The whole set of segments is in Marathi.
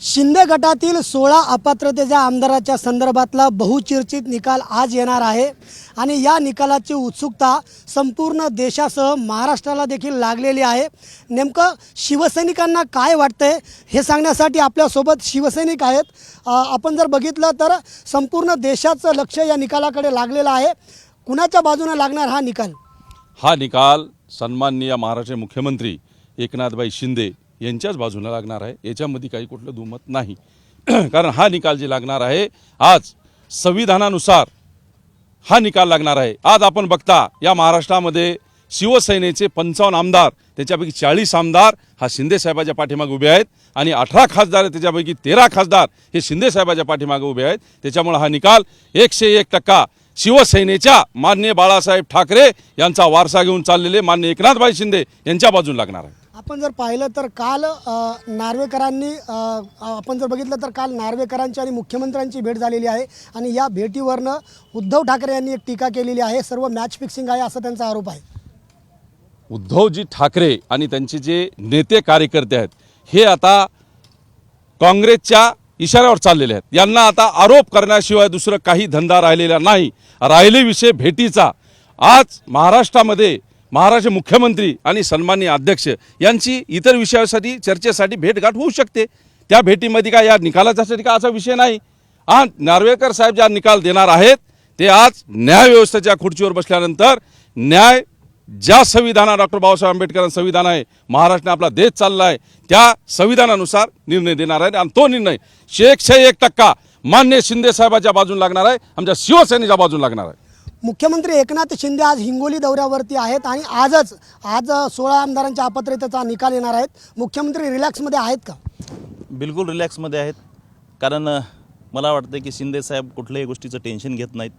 शिंदे गटातील सोळा अपात्रतेच्या आमदाराच्या संदर्भातला बहुचर्चित निकाल आज येणार आहे. आणि या निकालाची उत्सुकता संपूर्ण देशासह महाराष्ट्राला देखील लागलेली आहे. नेमकं शिवसैनिकांना काय वाटतंय हे सांगण्यासाठी आपल्यासोबत शिवसैनिक आहेत. आपण जर बघितलं तर संपूर्ण देशाचं लक्ष या निकालाकडे लागलेलं आहे. कुणाच्या बाजूने लागणार हा निकाल? हा निकाल सन्माननीय महाराष्ट्र मुख्यमंत्री एकनाथभाई शिंदे यांच्याच बाजूला लागणार आहे. याच्यामध्ये काही कुठलं दुमत नाही. कारण हा निकाल जे लागणार आहे आज संविधानानुसार हा निकाल लागणार आहे. आज आपण बघता या महाराष्ट्रामध्ये शिवसेनेचे पंचावन्न आमदार त्याच्यापैकी चाळीस आमदार हा शिंदेसाहेबाच्या पाठीमागे उभे आहेत. आणि अठरा खासदार त्याच्यापैकी तेरा खासदार हे शिंदेसाहेबाच्या पाठीमागे उभे आहेत. त्याच्यामुळे हा निकाल एकशे एक टक्का शिवसेनेच्या मान्य बाळासाहेब ठाकरे यांचा वारसा घेऊन चाललेले मान्य एकनाथभाई शिंदे यांच्या बाजून लागणार आहे आपण जर पाहिलं तर काल नार्वेकरांनी आपण जर बघितलं तर काल नार्वेकरांची आणि मुख्यमंत्र्यांची भेट झालेली आहे आणि या भेटीवरनं उद्धव ठाकरे यांनी एक टीका केलेली आहे सर्व मॅच फिक्सिंग आहे असा त्यांचा आरोप आहे. उद्धवजी ठाकरे आणि त्यांचे जे नेते कार्यकर्ते आहेत हे आता काँग्रेसच्या इशाऱ्यावर चाललेले आहेत. यांना आता आरोप करण्याशिवाय दुसरं काही धंदा राहिलेला नाही. राहिले विषय भेटीचा आज महाराष्ट्रामध्ये महाराष्ट्र मुख्यमंत्री आणि सन्माननीय अध्यक्ष यांची इतर विषयासाठी चर्चेसाठी भेटगाठ होऊ शकते. त्या भेटीमध्ये काय या निकालाच्यासाठी का असा विषय नाही. हा नार्वेकर साहेब ज्या निकाल देणार आहेत ते आज न्यायव्यवस्थेच्या खुर्चीवर बसल्यानंतर न्याय ज्या संविधाना डॉक्टर बाबासाहेब आंबेडकरांचं संविधान आहे महाराष्ट्राने आपला देश चालला आहे त्या संविधानानुसार निर्णय देणार आहे आणि तो निर्णय शेकशे एक टक्का मान्य शिंदे साहेबाच्या बाजून लागणार आहे आमच्या शिवसेनेच्या बाजून लागणार आहे. मुख्यमंत्री एकनाथ शिंदे आज हिंगोली दौऱ्यावरती आहेत आणि आजच आज सोळा आमदारांच्या अपात्रतेचा निकाल येणार आहेत. मुख्यमंत्री रिलॅक्समध्ये आहेत का? बिलकुल रिलॅक्समध्ये आहेत. कारण मला वाटतं की शिंदे साहेब कुठल्याही गोष्टीचं टेन्शन घेत नाहीत.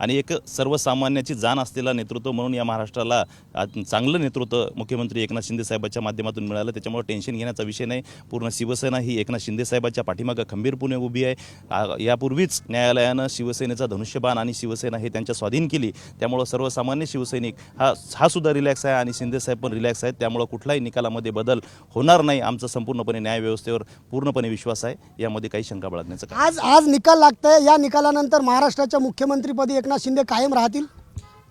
आणि एक सर्वसामान्याची जाण असलेला नेतृत्व म्हणून या महाराष्ट्राला चांगलं नेतृत्व मुख्यमंत्री एकनाथ शिंदे साहेबाच्या माध्यमातून मिळालं. त्याच्यामुळे टेन्शन घेण्याचा विषय नाही. पूर्ण शिवसेना ही एकनाथ शिंदे साहेबाच्या पाठीमागं खंबीरपणे उभी आहे. यापूर्वीच न्यायालयानं शिवसेनेचा धनुष्यबाण आणि शिवसेना हे त्यांच्या स्वाधीन केली. त्यामुळं सर्वसामान्य शिवसैनिक हा हा सुद्धा रिलॅक्स आहे आणि शिंदे साहेब पण रिलॅक्स आहेत. त्यामुळं कुठलाही निकालामध्ये बदल होणार नाही. आमचा संपूर्णपणे न्यायव्यवस्थेवर पूर्णपणे विश्वास आहे. यामध्ये काही शंका बाळगण्याचं आज आज निकाल लागतंय. या निकालानंतर महाराष्ट्राच्या मुख्यमंत्रीपदी एकनाथ शिंदे कायम राहतील?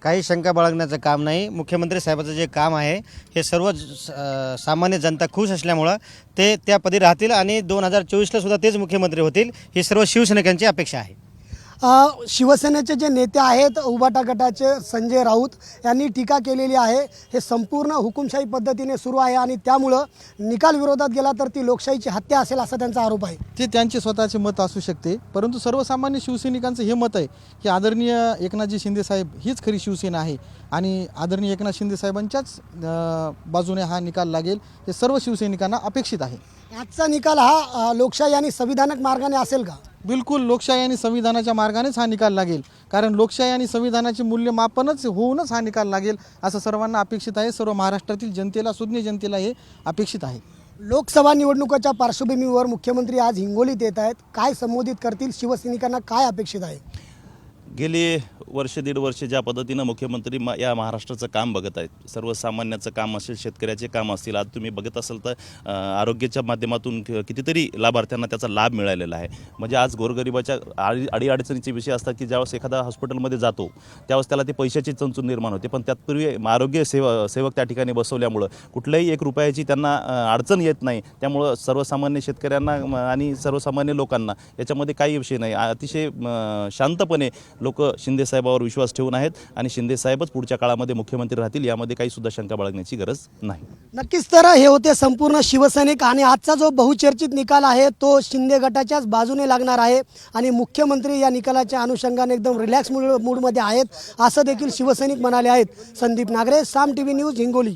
काही शंका बाळगण्याचं काम नाही. मुख्यमंत्री साहेबाचं जे काम आहे हे सर्व स सामान्य जनता खुश असल्यामुळं ते त्या पदी राहतील आणि दोन हजार चोवीसला सुद्धा तेच मुख्यमंत्री होतील. ही सर्व शिवसैनिकांची अपेक्षा आहे. शिवसेनेचे जे नेते आहेत उबाटा गटाचे संजय राऊत यांनी टीका केलेली आहे. हे संपूर्ण हुकुमशाही पद्धतीने सुरू आहे आणि त्यामुळं निकाल विरोधात गेला तर ती लोकशाहीची हत्या असेल असा त्यांचा आरोप आहे. ते त्यांचे स्वतःचे मत असू शकते परंतु सर्वसामान्य शिवसैनिकांचं हे मत आहे की आदरणीय एकनाथजी शिंदे साहेब हीच खरी शिवसेना आहे आणि आदरणीय एकनाथ शिंदे साहेबांच्याच अं, बाजूने हा निकाल लागेल हे सर्व शिवसैनिकांना अपेक्षित आहे. आजचा निकाल हा लोकशाही आणि संविधानक मार्गाने असेल का? बिलकुल लोकशाही आणि संविधानाच्या मार्गानेच हा निकाल लागेल. कारण लोकशाही आणि संविधानाचे मूल्यमापनच होऊनच हा निकाल लागेल असं सर्वांना अपेक्षित आहे. सर्व महाराष्ट्रातील जनतेला सुज्ञ जनतेला हे अपेक्षित आहे. लोकसभा निवडणुकाच्या पार्श्वभूमीवर मुख्यमंत्री आज हिंगोलीत येत आहेत. काय संबोधित करतील? शिवसैनिकांना काय अपेक्षित आहे? गेली वर्ष दीड वर्ष ज्या पद्धतीनं मुख्यमंत्री मा या महाराष्ट्राचं काम बघत आहेत सर्वसामान्याचं काम असेल शेतकऱ्याचे काम असतील आज तुम्ही बघत असाल तर आरोग्याच्या माध्यमातून कितीतरी लाभार्थ्यांना त्याचा लाभ मिळालेला आहे. म्हणजे आज गोरगरिबाच्या आडी अडीअडचणीचे विषय असतात की ज्यावेळेस एखादा हॉस्पिटलमध्ये जातो त्यावेळेस त्याला ते पैशाची चणचून निर्माण होते. पण त्यातपूर्वी आरोग्य सेवा सेवक त्या ठिकाणी बसवल्यामुळं कुठल्याही एक रुपयाची त्यांना अडचण येत नाही. त्यामुळं सर्वसामान्य शेतकऱ्यांना आणि सर्वसामान्य लोकांना याच्यामध्ये काही विषय नाही. अतिशय शांतपणे लोक शिंदे साहेबावर विश्वास ठेवून आहेत आणि शिंदे साहेबच पुढच्या काळामध्ये मुख्यमंत्री राहतील यामध्ये काही सुद्धा शंका बाळगण्याची गरज नाही. नक्कीच तर हे होते संपूर्ण शिवसैनिक आणि आजचा जो बहुचर्चित निकाल आहे तो शिंदे गटाच्याच बाजूने लागणार आहे आणि मुख्यमंत्री या निकालाच्या अनुषंगाने एकदम रिलॅक्स मूड मूडमध्ये आहेत असं देखील शिवसैनिक म्हणाले आहेत. Sandeep Nagare Saam T V news Hingoli.